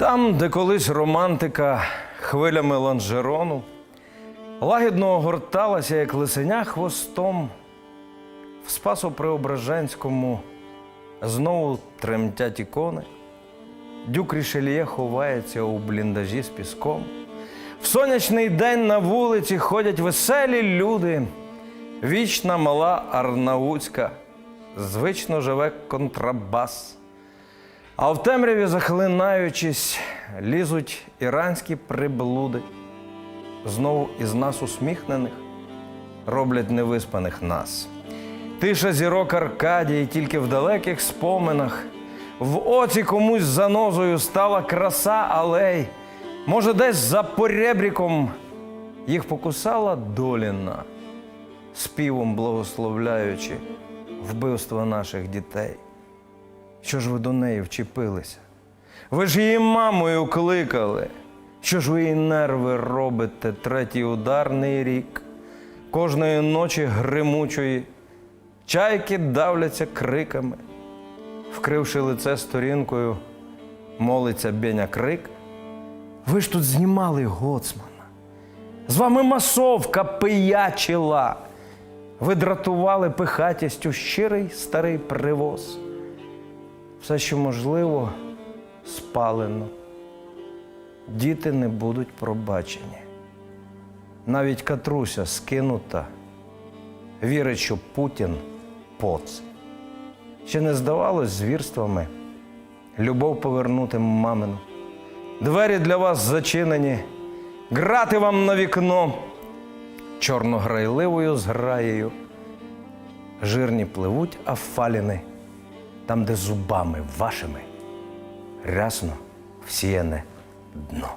Там, де колись романтика хвилями ланжерону, лагідно огорталася, як лисеня хвостом, в Спасо-Преображенському знову тремтять ікони. Дюк Рішельє ховається у бліндажі з піском. В сонячний день на вулиці ходять веселі люди. Вічна мала Арнаутська, звично живе контрабас. А в темряві, захлинаючись, лізуть іранські приблуди. Знову із нас усміхнених роблять невиспаних нас. Тиша зірок Аркадії тільки в далеких споминах. В оці комусь занозою стала краса алей. Може, десь за поребріком їх покусала доліна, співом благословляючи вбивство наших дітей. Що ж ви до неї вчепилися? Ви ж її мамою кликали. Що ж ви її нерви робите третій ударний рік? Кожної ночі гримучої, чайки давляться криками, вкривши лице сторінкою, молиться Беня крик. Ви ж тут знімали гоцмана. З вами масовка пиячила. Ви дратували пихатістю щирий старий привоз. Все, що можливо, спалено. Діти не будуть пробачені. Навіть Катруся скинута, вірить, що Путін поц. Ще не здавалось звірствами любов повернути мамину. Двері для вас зачинені, грати вам на вікно чорнограйливою зграєю. Жирні пливуть афаліни, там, де зубами вашими рясно всіяне дно.